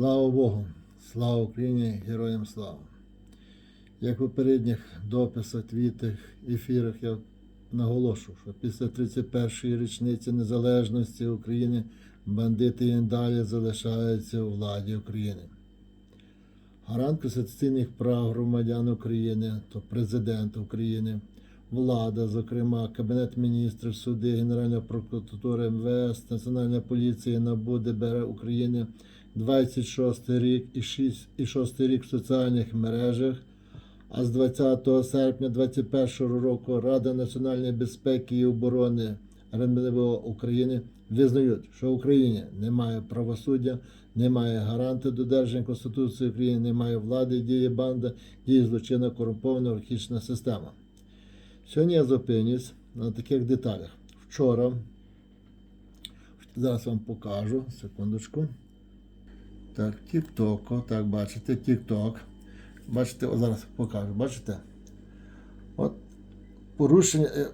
Слава Богу, слава Україні, героям слава. Як в попередніх дописах, твітах, ефірах я наголошую, що після 31-ї річниці незалежності України бандити і далі залишаються у владі України. Гарант конституційних прав громадян України, то президент України, влада, зокрема Кабінет міністрів, суди, Генеральна прокуратура МВС, Національна поліція, НАБУ, ДБР України, 26 рік і 6, і 6 рік в соціальних мережах. А з 20 серпня 2021 року Рада національної безпеки і оборони РНБО України визнають, що в Україні немає правосуддя, немає гаранту додержання Конституції України, немає влади, діє банда, діє злочинна корумпована олігархічна система. Сьогодні я зупинюсь на таких деталях. Вчора, зараз вам покажу, секундочку. Так, TikTok, так, бачите, TikTok. Бачите, о, зараз покажу, бачите? От порушення, е,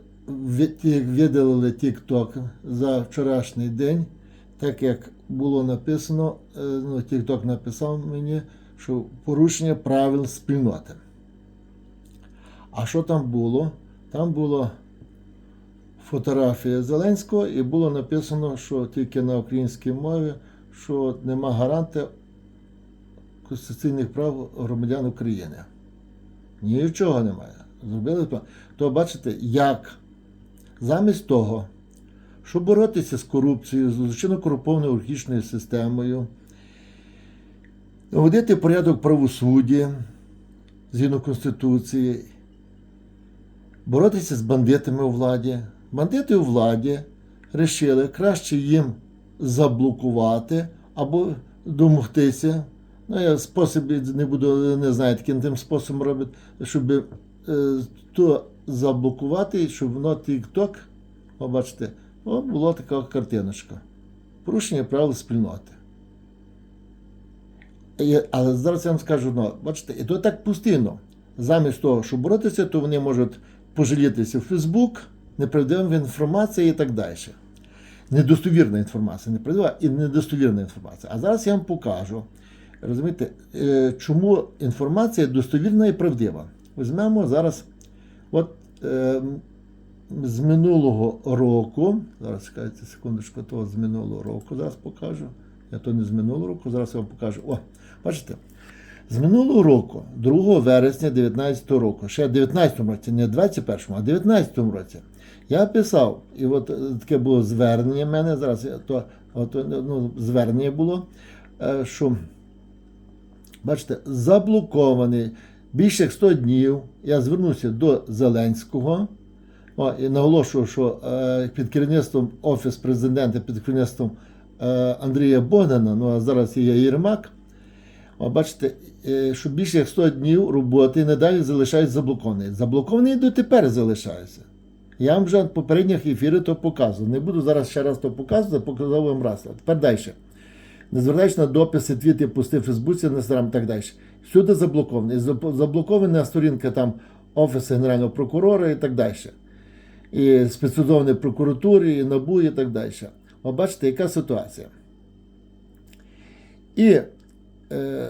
видалили TikTok за вчорашній день, так як було написано, е, ну, TikTok написав мені, що порушення правил спільноти. А що там було? Там була фотографія Зеленського і було написано, що тільки на українській мові, що нема гаранта конституційних прав громадян України. Нічого немає. Зробили то. Бачите, як замість того, щоб боротися з корупцією, з злочинно корумпованою олігархічною системою, наводити порядок правосуддя згідно Конституції, боротися з бандитами у владі. Бандити у владі вирішили краще їм заблокувати або домогтися. Ну, я спосіб не буду, не знаю, яким тим способом робить, щоб е, то заблокувати, щоб воно TikTok, о, бачите, о, була така картиночка. Порушення правил спільноти. І, але зараз я вам скажу, ну, бачите, і то так постійно. Замість того, щоб боротися, то вони можуть пожалітися в Фейсбук, неправдива інформація і так далі. Недостовірна інформація, не неправдива і недостовірна інформація. А зараз я вам покажу, розумієте, е, чому інформація достовірна і правдива. Візьмемо зараз, от е, з минулого року, зараз чекайте секундочку, то з минулого року зараз покажу. Я то не з минулого року, зараз я вам покажу. О, бачите, з минулого року, 2 вересня 2019 року, ще в 19 році, не в 21, а в 19 році, я писав, і от е, таке було звернення в мене зараз, то, от, ну, звернення було, е, що, бачите, заблокований більше як 100 днів. Я звернувся до Зеленського. О, і наголошую, що е, під керівництвом Офіс президента, під керівництвом е, Андрія Богдана, ну а зараз є Єрмак. О, бачите, е, що більше як 100 днів роботи надалі залишають заблокований. Заблокований і дотепер залишається. Я вам вже в попередніх ефірах то показував. Не буду зараз ще раз то показувати, показав вам раз. А тепер далі. Не звертаючи на дописи, твіти, пости в Фейсбуці, Інстаграм і так далі. Всюди заблокований. Заб- Заблокована сторінка там Офісу Генерального прокурора і так далі. І спецсудовної прокуратури, і НАБУ, і так далі. О, бачите, яка ситуація. І е,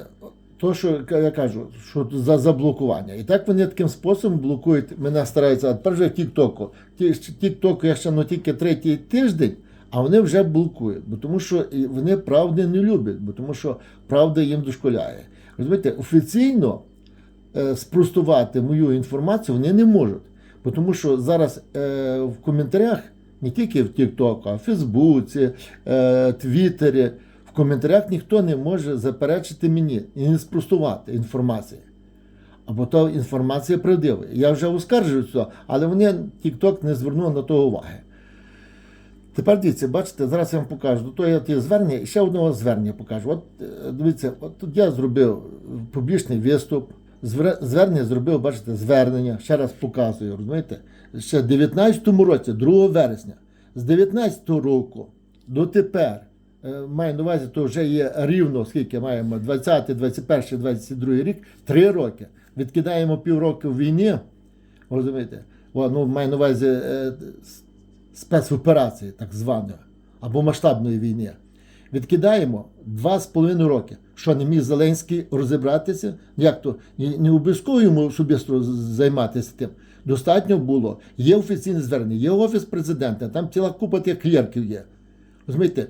то, що я кажу, що за заблокування. І так вони таким способом блокують, мене стараються, тепер вже в Тіктоку. Тіктоку я ще ну, тільки третій тиждень, а вони вже блокують. Бо тому що вони правди не люблять, бо тому що правда їм дошколяє. Розумієте, офіційно е, спростувати мою інформацію вони не можуть. Тому що зараз е, в коментарях, не тільки в TikTok, а в Фейсбуці, е, Твіттері, коментарях ніхто не може заперечити мені і не спростувати інформацію. Або то інформація правдива. Я вже оскаржую це, але вони TikTok не звернув на то уваги. Тепер дивіться, бачите, зараз я вам покажу. То я ті звернення, і ще одного звернення покажу. От е, дивіться, от тут я зробив публічний виступ, звернення зробив, бачите, звернення, ще раз показую, розумієте? Ще в 19-му році, 2 вересня, з 19-го року до тепер, е, маю на увазі, то вже є рівно, скільки маємо, 20, 21, 22 рік, 3 роки. Відкидаємо півроку війни, розумієте? О, ну, маю на увазі е, спецоперації, так званої, або масштабної війни. Відкидаємо два з половиною роки. Що не міг Зеленський розібратися? Як то не обов'язково йому особисто займатися тим. Достатньо було. Є офіційне звернення, є офіс президента, там ціла купа тих клерків є. Розумієте,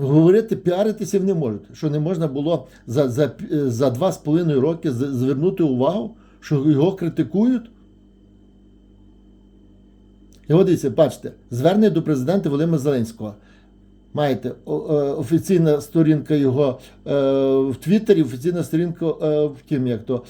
говорити, піаритися не можуть. Що не можна було за, за, за два з половиною роки звернути увагу, що його критикують. І от дивіться, бачите, звернення до президента Володимира Зеленського. Маєте е, офіційна сторінка його е, в Твіттері, офіційна сторінка е, в тім, як то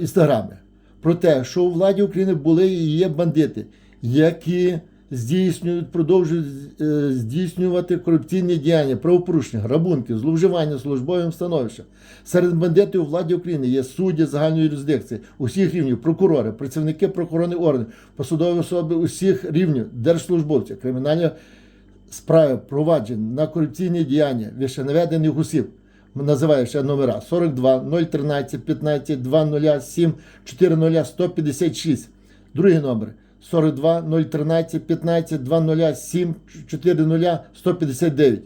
інстаграмі. Про те, що у владі України були і є бандити, які здійснюють, продовжують е, здійснювати корупційні діяння, правопорушення, грабунки, зловживання службовим становищем. Серед бандитів у владі України є судді загальної юрисдикції, усіх рівнів, прокурори, працівники правоохоронних органів, посадові особи усіх рівнів, держслужбовці, кримінальні справи проваджень на корупційні діяння вищенаведених осіб. Називаю ще номера 42 013 15 207 40 156. Другий номер 42 013 15 207 40 159.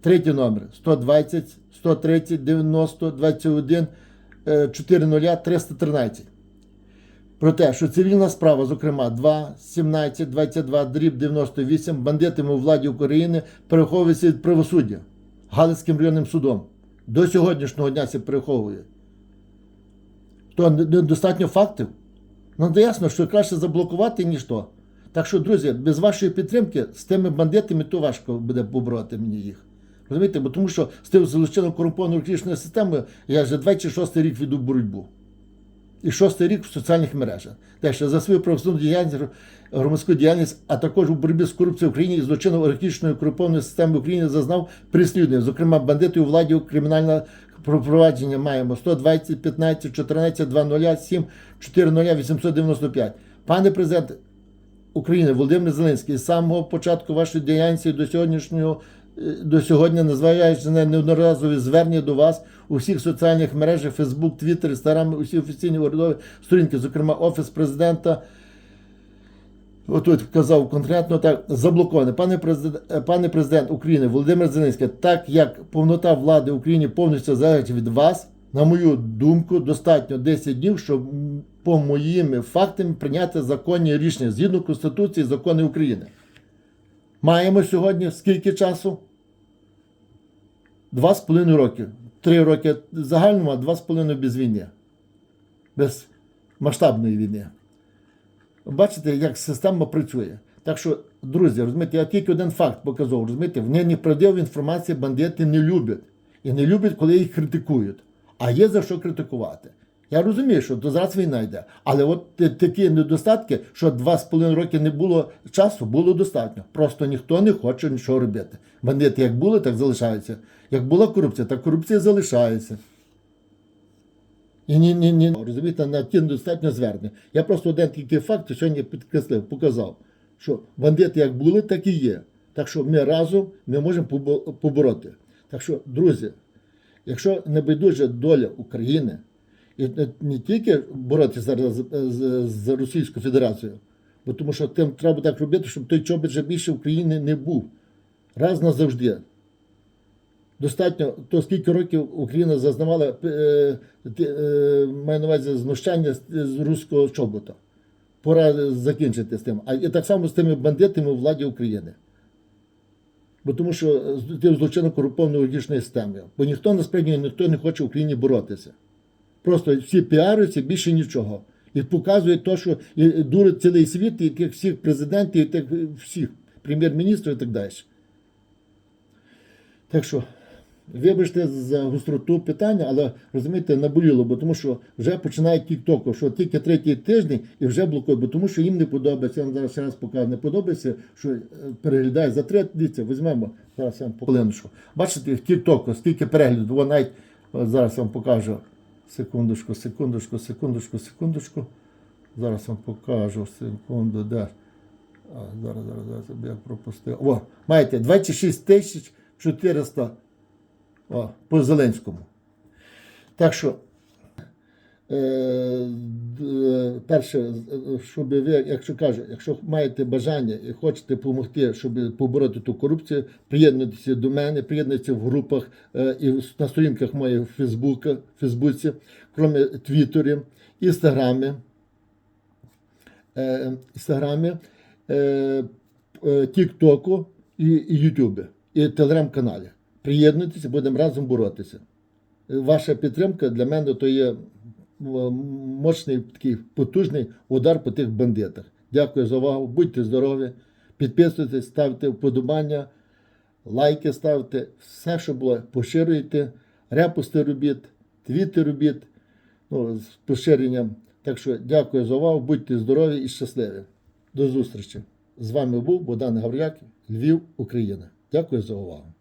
Третій номер 120 130 90 21 е, 40 313 про те, що цивільна справа, зокрема 2, 17, 22, дріб 98, бандитами у владі України переховується від правосуддя Галицьким районним судом. До сьогоднішнього дня це переховує. То недостатньо фактів. Ну, то ясно, що краще заблокувати, ніж то. Так що, друзі, без вашої підтримки з тими бандитами то важко буде побороти мені їх. Розумієте? Бо тому що з тим злочином корумпованою політичною системою я вже 26 рік веду боротьбу і шостий рік в соціальних мережах. Теж за свою правосудну діяльність, громадську діяльність, а також у боротьбі з корупцією в Україні і злочинно олігархічною корумпованою системою України зазнав переслідування. Зокрема, бандити у владі кримінальне провадження маємо 120, 15, 14, 207, 40, 895. Пане президент України Володимир Зеленський з самого початку вашої діяльності до сьогоднішнього до сьогодні, незважаючи на неодноразові звернення до вас у всіх соціальних мережах, Facebook, Twitter, Instagram, усі офіційні урядові сторінки, зокрема Офіс президента. Отут вказав конкретно так заблоковане. Пане президент, пане президент України Володимир Зеленський, так як повнота влади в Україні повністю залежить від вас, на мою думку, достатньо 10 днів, щоб по моїми фактами прийняти законні рішення згідно Конституції і закони України. Маємо сьогодні скільки часу? Два з половиною роки. Три роки загальному, а два з половиною без війни. Без масштабної війни. Бачите, як система працює. Так що, друзі, розумієте, я тільки один факт показав. Розумієте, вони неправдиву інформацію бандити не люблять. І не люблять, коли їх критикують. А є за що критикувати. Я розумію, що то зараз війна йде. Але от такі недостатки, що два з половиною роки не було часу, було достатньо. Просто ніхто не хоче нічого робити. Бандити як були, так залишаються. Як була корупція, так корупція залишається. І ні, ні, ні, розумієте, на ті достатньо звернення. Я просто один тільки факт сьогодні підкреслив, показав, що бандити як були, так і є. Так що ми разом ми можемо побороти. Так що, друзі, якщо не байдуже доля України, і не, тільки боротися зараз з, Російською Федерацією, бо тому що тим треба так робити, щоб той чобіт вже більше в Україні не був. Раз назавжди. Достатньо, то скільки років Україна зазнавала е, е, маю на увазі знущання з, руського чобота. Пора закінчити з тим. А і так само з тими бандитами у владі України. Бо тому що тим злочинно корумпованою олігархічною системою. Бо ніхто насправді ніхто не хоче в Україні боротися. Просто всі піарюються, більше нічого. І показують те, що дурить цілий світ, і яких всіх президентів, і тих всіх прем'єр-міністрів і так далі. Так що, вибачте за гостроту питання, але розумієте, наболіло, бо тому що вже починає тік-току, що тільки третій тиждень і вже блокують, бо тому що їм не подобається. Я вам зараз ще раз покажу, не подобається, що е, переглядає за три. Дивіться, візьмемо зараз я вам поколиночку. Бачите, в тік-току скільки переглядів, навіть зараз я вам покажу. Секундочку, секундочку, секундочку, секундочку. Зараз вам покажу секунду, де. А, зараз, зараз, зараз я пропустив. О, маєте 26 тисяч 400 о, по Зеленському. Так що перше, е, щоб ви, якщо кажу, якщо маєте бажання і хочете допомогти, щоб побороти ту корупцію, приєднуйтеся до мене, приєднуйтеся в групах е, і на сторінках моїх в Фейсбука, Фейсбуці, крім Твіттері, Інстаграмі, е, Інстаграмі, е, е, Тіктоку і, Ютубі, і Телеграм-каналі. Приєднуйтеся, будемо разом боротися. Ваша підтримка для мене то є мощний такий потужний удар по тих бандитах. Дякую за увагу. Будьте здорові, підписуйтесь, ставте вподобання, лайки ставте, все, що було, поширюйте, репости робіть, твіти робіть ну, з поширенням. Так що дякую за увагу, будьте здорові і щасливі. До зустрічі. З вами був Богдан Гавряк, Львів, Україна. Дякую за увагу.